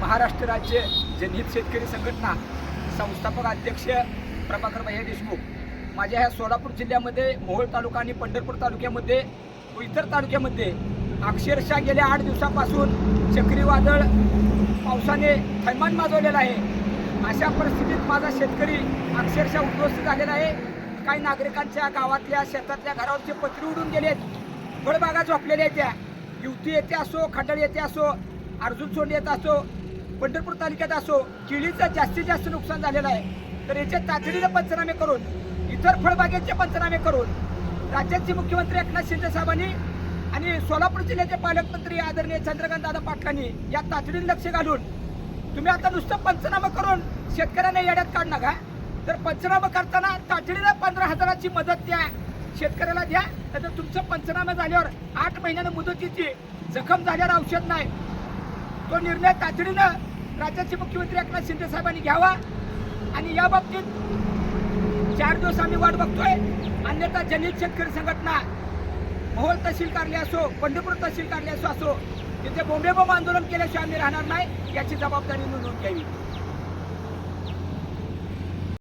महाराष्ट्र राज्य जनहित शेतकरी संघटना संस्थापक अध्यक्ष प्रभाकर भैया देशमुख माझ्या ह्या सोलापूर जिल्ह्यामध्ये मोहोळ तालुका आणि पंढरपूर तालुक्यामध्ये व इतर तालुक्यामध्ये अक्षरशः गेल्या आठ दिवसापासून चक्रीवादळ पावसाने थैमान माजवलेलं आहे. अशा परिस्थितीत माझा शेतकरी अक्षरशः उद्ध्वस्त झालेला आहे. काही नागरिकांच्या गावातल्या शेतातल्या घरावरचे पत्री उडून गेलेत फळबागा झोपलेल्या आहेत त्या. युवती येते असो खडळ येथे असो अर्जुन सोंड येत असो पंढरपूर तालुक्यात असो केळीचं जास्तीत जास्त नुकसान झालेलं आहे. तर याचे तातडीने पंचनामे करून इतर फळबागेचे पंचनामे करून राज्याचे मुख्यमंत्री एकनाथ शिंदे साहेबांनी आणि सोलापूर जिल्ह्याचे पालकमंत्री आदरणीय चंद्रकांत दादा पाटलांनी या तातडीने लक्ष घालून तुम्ही आता नुसतं पंचनामा करून शेतकऱ्यांना येड्यात काढ नका. तर पंचनामा करताना तातडीनं पंधरा हजाराची मदत द्या शेतकऱ्याला द्या. तर तुमचं पंचनामा झाल्यावर आठ महिन्यानं मुदतीची जखम झाल्यावर औषध नाही. तो निर्णय तातडीनं राज्याचे मुख्यमंत्री एकनाथ शिंदे साहेबांनी घ्यावा. आणि या बाबतीत चार दिवस आम्ही वाट बघतोय. अन्यथा जनहित शेतकरी संघटना मोहोळ तहसील कार्यालय असो पंढरपूर तहसील कार्यालय असो असो तिथे बोंबेबोंब आंदोलन केल्याशिवाय आम्ही राहणार नाही याची जबाबदारी नोंदवून घ्यावी.